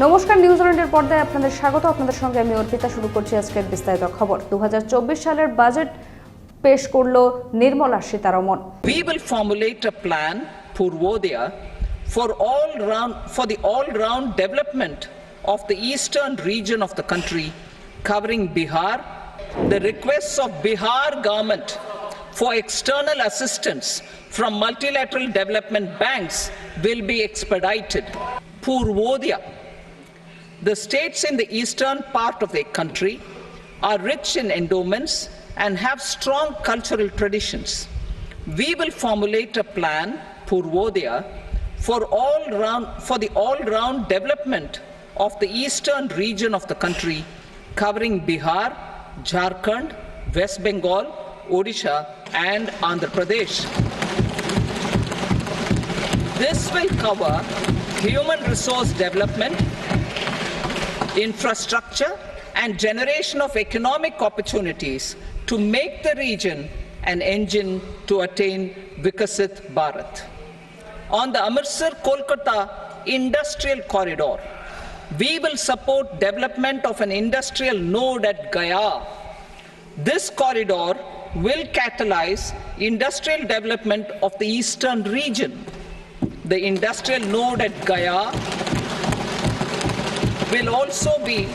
নমস্কার নিউজ লন্ডের পর্দায় আপনাদের স্বাগত। আপনাদের সঙ্গে আমি অর্পিতা, শুরু করছি আজকের বিস্তারিত খবর। দু হাজার চব্বিশ সালের বাজেট পেশ করল Nirmala Sitharaman. We will formulate a plan for for all round for the all round development of the eastern region of the country covering Bihar the request of Bihar government for external assistance from multilateral development banks will be expedited for The states in the eastern part of the country are rich in endowments and have strong cultural traditions. We will formulate a plan, Purvodaya, for all round for the all-round development of the eastern region of the country, covering Bihar, Jharkhand, West Bengal, Odisha, and Andhra Pradesh. This will cover human resource development, infrastructure, and generation of economic opportunities to make the region an engine to attain Vikasit Bharat. On the Amritsar Kolkata industrial corridor, we will support development of an industrial node at Gaya. This corridor will catalyze industrial development of the eastern region. The industrial node at Gaya will also be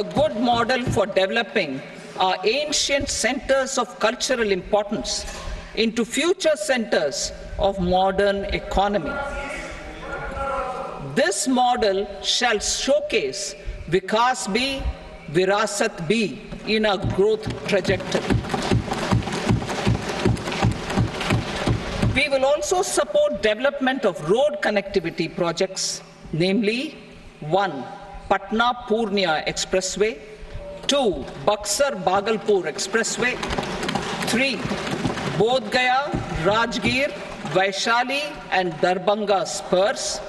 a good model for developing our ancient centers of cultural importance into future centers of modern economy. This model shall showcase Vikas B, Virasat B in our growth trajectory. We will also support development of road connectivity projects, namely 1. Patna Purnia Expressway, 2. Buxar Bagalpur Expressway, 3. Bodh Gaya, Rajgir, Vaishali, and Darbanga spurs,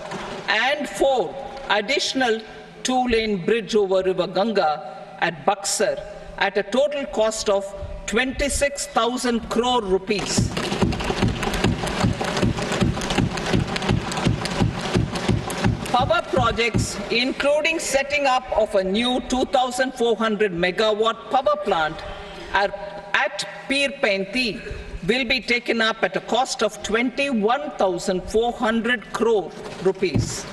and 4. Additional two lane bridge over River Ganga at Buxar at a total cost of 26,000 crore rupees. Power projects, including setting up of a new 2,400 megawatt power plant at, at will be taken up at a cost of 21,400 crore rupees.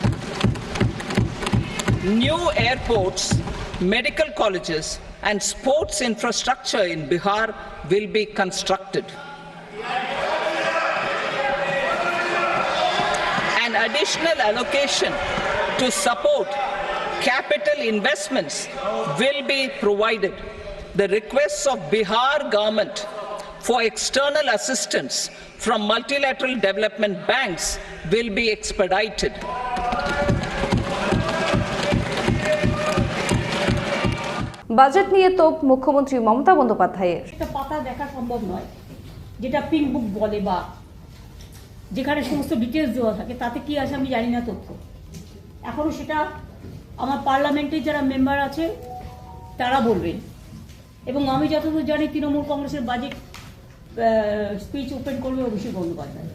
New airports, medical colleges, and sports infrastructure in Bihar will be constructed. an additional allocation to support capital investments will be provided. The requests of Bihar government for external assistance from multilateral development banks will be expedited. Budget নিয়ে তোপ মুখ্যমন্ত্রী মমতা বন্দ্যোপাধ্যায়ের একটা পাতা দেখা সম্ভব নয় যেটা পিঙ্ক বুক বলে বা যেখানে সমস্ত ডিটেলস দেওয়া থাকে, তাতে কি আছে আমি জানি না তথ্য। এখনও সেটা আমার পার্লামেন্টের যারা মেম্বার আছে, তারা বলবেন এবং আমি যতদূর জানি, তৃণমূল কংগ্রেসের বাজেট স্পিচ ওপেন করবে অভিষেক বন্দ্যোপাধ্যায়।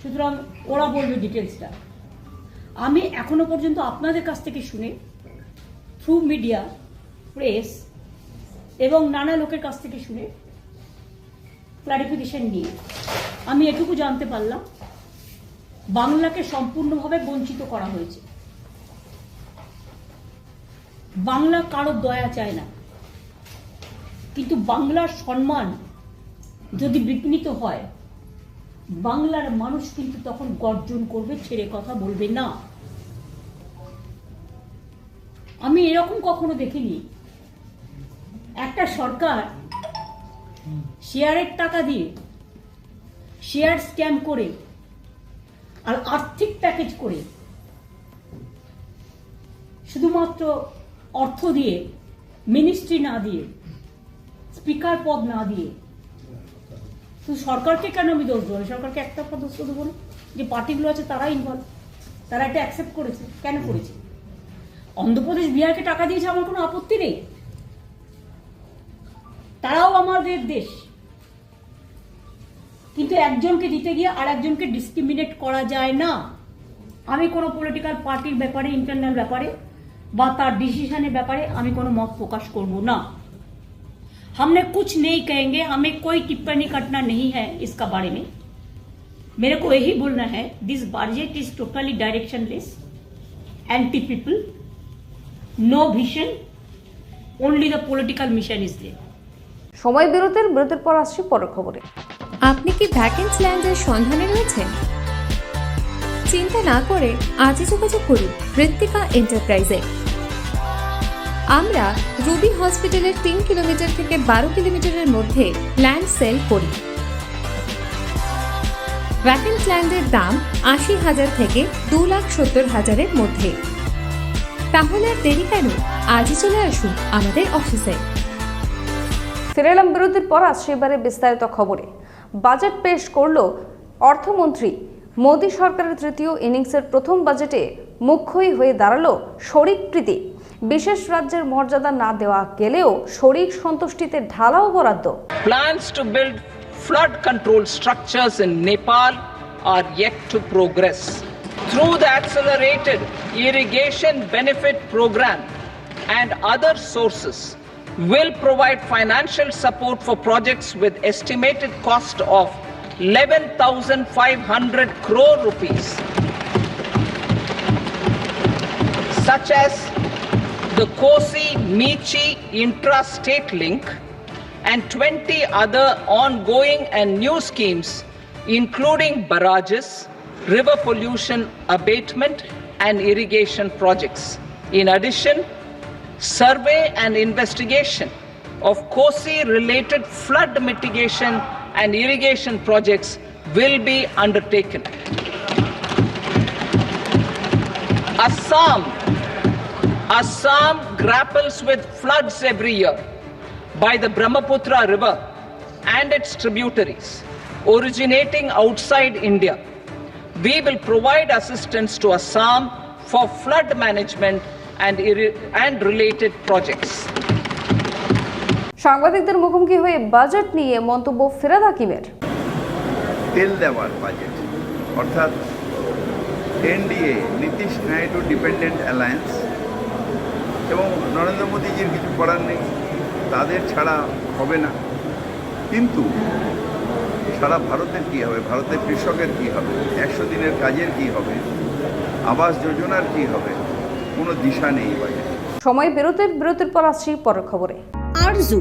সুতরাং ওরা বলবে ডিটেলসটা আমি এখনও পর্যন্ত আপনাদের কাছ থেকে শুনে থ্রু মিডিয়া প্রেস এবং নানা লোকের কাছ থেকে শুনে ক্লারিফিকেশন নিয়ে, আমি এটুকু জানতে পারলাম। বাংলাকে সম্পূর্ণভাবে বঞ্চিত করা হয়েছে। বাংলা কারও দয়া চায় না। কিন্তু বাংলার সম্মান যদি বিঘ্নিত হয়, বাংলার মানুষ কিন্তু তখন গর্জন করবে, ছেড়ে কথা বলবে না। আমি এরকম কখনো দেখিনি। একটা সরকার শেয়ারের টাকা দিয়ে শেয়ার স্ক্যাম করে আর আর্থিক প্যাকেজ করে শুধুমাত্র অর্থ দিয়ে মিনিস্ট্রি না দিয়ে স্পিকার পদ না দিয়ে শুধু সরকারকে কেন আমি দোষ দেবো? সরকারকে একটা পদ দোষ দেবো না? যে পার্টিগুলো আছে তারা ইনভলভ তারা এটা অ্যাকসেপ্ট করেছে। কেন করেছে? অন্ধ্রপ্রদেশ বিহারকে টাকা দিয়েছে, আমার কোনো আপত্তি নেই। তারাও আমাদের দেশ। একজনকে দিতে গিয়ে আর একজনকে ডিসক্রিমিনেট করা যায় না আমি কোনো পলিটিক্যাল পার্টির ব্যাপারে ইন্টারনাল ব্যাপারে বা তার ডিসিশনের ব্যাপারে আমি কোনো মত প্রকাশ করব না हमने कुछ नहीं कहेंगे हमें कोई टिप्पणी करना नहीं है इसका बारे में मेरे को यही बोलना है this budget is totally directionless anti people no vision only the political mission is there সময় বিরতির বিরতির পর আসছি পরের খবরে আপনি কি ভ্যাকেন্স ল্যান্ডের সন্ধানে রয়েছেন? চিন্তা না করে আজই যোগাযোগ করুন ঋত্বিকা এন্টারপ্রাইজে আমরা রুবি হসপিটালের তিন কিলোমিটার থেকে বারো কিলোমিটারের মধ্যে ল্যান্ড সেল করি। ভ্যাকেন্স ল্যান্ডের দাম আশি হাজার থেকে দু লাখ সত্তর হাজারের মধ্যে। তাহলে আর দেরি কেন? আজই চলে আসুন আমাদের অফিসে ফিরে এলাম বিরতির পর আসছি এবারে বিস্তারিত খবরে। বাজেট পেশ করল অর্থমন্ত্রী। মোদী সরকারের তৃতীয় ইনিংসের প্রথম বাজেটে মুখ্যই হয়ে দাঁড়াল শরিককৃতি বিশেষ রাজ্যের মর্যাদা না দেওয়া গেলেও শরিক সন্তুষ্টিতে ঢালাও বরাদ্দ। Plans to build flood control structures in Nepal are yet to progress through the accelerated irrigation benefit programme and other sources will provide financial support for projects with estimated cost of 11,500 crore rupees, such as the Kosi Michi intra-state link and 20 other ongoing and new schemes, including barrages, river pollution abatement, and irrigation projects. In addition, survey and investigation of Kosi related flood mitigation and irrigation projects will be undertaken. Assam Assam grapples with floods every year by the Brahmaputra River and its tributaries originating outside India. We will provide assistance to Assam for flood management and, and related projects. সাংবাদিকদের মুখোমুখি হয়ে budget নিয়ে মন্তব্য ফেরাদ হাকিমের। তেল দেওয়ার budget অর্থাৎ NDA Nitish Naidu dependent alliance এবং নরেন্দ্র মোদীজির কিছু করার নেই তাদের ছাড়া হবে না। কিন্তু সারা ভারতের কী হবে? ভারতের কৃষকের কী হবে? একশো দিনের কাজের কী হবে? আবাস যোজনার কী হবে? কোনো দিশা নেই সময় বিরতির বিরতির পর আসছি পরের খবরে। আরজু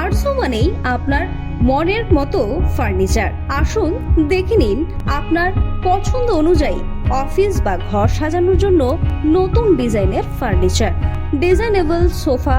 আরজু মানেই আপনার মনের মতো ফার্নিচার। আসুন দেখে নিন আপনার পছন্দ অনুযায়ী অফিস বা ঘর সাজানোর জন্য নতুন ডিজাইনের furniture. Designable sofa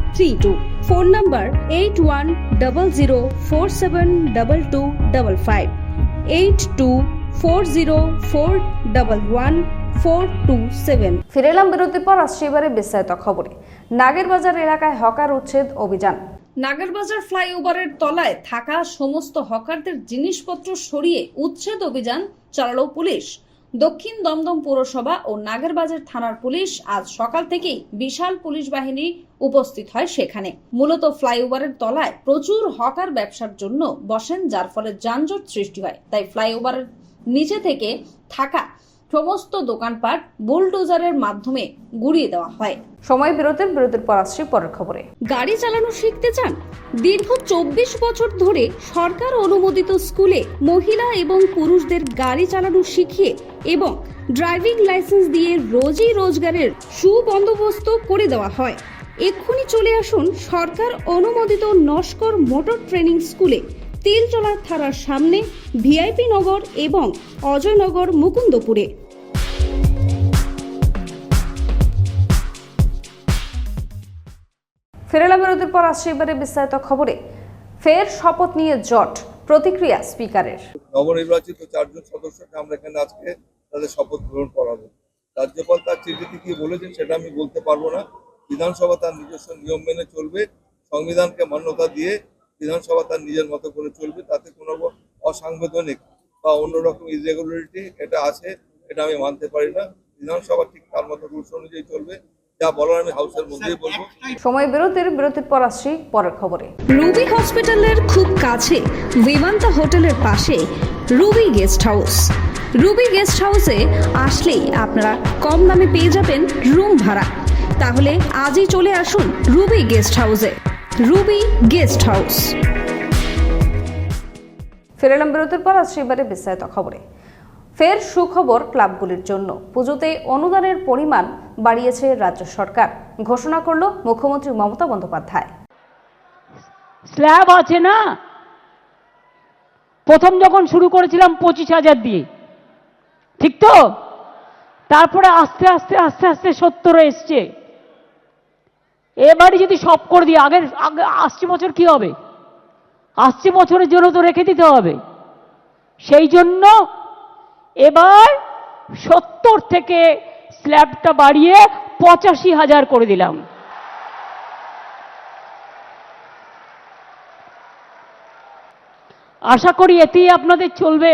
three two phone number eight one double zero four seven double two double five eight two four zero four double one four two seven ফিরে এলাম বিরতির পর আসছি এবারে বিস্তারিত খবরে। নাগেরবাজার এলাকায় হকার উচ্ছেদ অভিযান। নাগেরবাজার ফ্লাইওভারের তলায় থাকা সমস্ত হকারদের জিনিসপত্র সরিয়ে উচ্ছেদ অভিযান চালালো পুলিশ। দক্ষিণ দমদম পৌরসভা ও নাগেরবাজার থানার পুলিশ আজ সকাল থেকেই বিশাল পুলিশ বাহিনী উপস্থিত হয় সেখানে। মূলত ফ্লাইওভারের তলায় প্রচুর হকার ব্যবসার জন্য বসেন যার ফলে যানজট সৃষ্টি হয়। তাই ফ্লাইওভারের নিচে থেকে থাকা সমস্ত দোকানপাট বুলডোজারের মাধ্যমে গুড়িয়ে দেওয়া হয়। সময় বিরতির বিরতির পর আসছি পরের খবরে। গাড়ি চালানো শিখতে চান? দীর্ঘ চব্বিশ বছর ধরে সরকার অনুমোদিত স্কুলে মহিলা এবং পুরুষদের গাড়ি চালানো শিখিয়ে এবং ড্রাইভিং লাইসেন্স দিয়ে রোজই রোজগারের সুবন্দোবস্ত করে দেওয়া হয়। এক্ষুনি চলে আসুন সরকার অনুমোদিত নস্কর মোটর ট্রেনিং স্কুলে। তিলচলার থানার সামনে ভিআইপি নগর এবং অজয়নগর মুকুন্দপুরে। ফেরালা বিরতির পর আসছে এবারে বিস্তারিত খবরে। ফের শপথ নিয়ে জট প্রতিক্রিয়া স্পিকারের। নবনির্বাচিত চারজন সদস্যকে আমরা এখানে আজকে তাদের শপথ গ্রহণ করাবো। রাজ্যপাল তার চিঠিতে কি বলেছেন সেটা আমি বলতে পারব না। বিধানসভা তার নিজস্ব নিয়ম মেনে চলবে সংবিধানকে মান্যতা দিয়ে বিধানসভা তার নিজের মতো করে চলবে তাতে কোনো অসাংবিধানিক বা অন্যরকম ইরেগুলারিটি এটা আছে এটা আমি মানতে পারি না। বিধানসভা ঠিক তার মতো রুলস অনুযায়ী চলবে যা বলার আমি হাউসের মধ্যেই বলব। সময় বিরতির বিরতির পর আসছি পরের খবরে। রুবি হসপিটালের খুব কাছে বিমান্তা হোটেলের পাশে Ruby guest house Ruby guest হাউসে আসলেই আপনারা কম দামে পেয়ে যাবেন রুম ভাড়া। তাহলে আজই চলে আসুন রুবি গেস্ট হাউসে রুবি গেস্ট হাউস ফের এলাম বিরতির পর আসছে এবারে বিস্তারিত খবরে। ফের সুখবর ক্লাবগুলির জন্য। পুজোতে অনুদানের পরিমাণ বাড়িয়েছে রাজ্য সরকার। ঘোষণা করল মুখ্যমন্ত্রী মমতা বন্দ্যোপাধ্যায়। স্ল্যাব আছে না? প্রথম যখন শুরু করেছিলাম পঁচিশ হাজার দিয়ে ঠিক তো? তারপরে আস্তে আস্তে আস্তে আস্তে সত্তরে এসছে। এবারে যদি সব করে দিই, আগের, আগে আসছে বছর কি হবে? আসছে বছরের জন্য তো রেখে দিতে হবে। সেই জন্য এবার সত্তর থেকে স্ল্যাবটা বাড়িয়ে পঁচাশি হাজার করে দিলাম। আশা করি এতেই আপনাদের চলবে।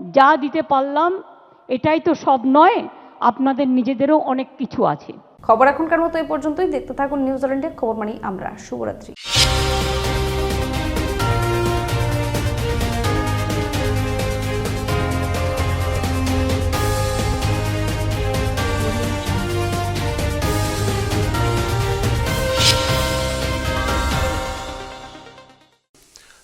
যা দিতে পারলাম, এটাই তো সব নয়, আপনাদের নিজেদেরও অনেক কিছু আছে। খবর এখনকার মতো এই পর্যন্তই। দেখতে থাকুন নিউজিল্যান্ডের খবর মানি আমরা। শুভরাত্রি।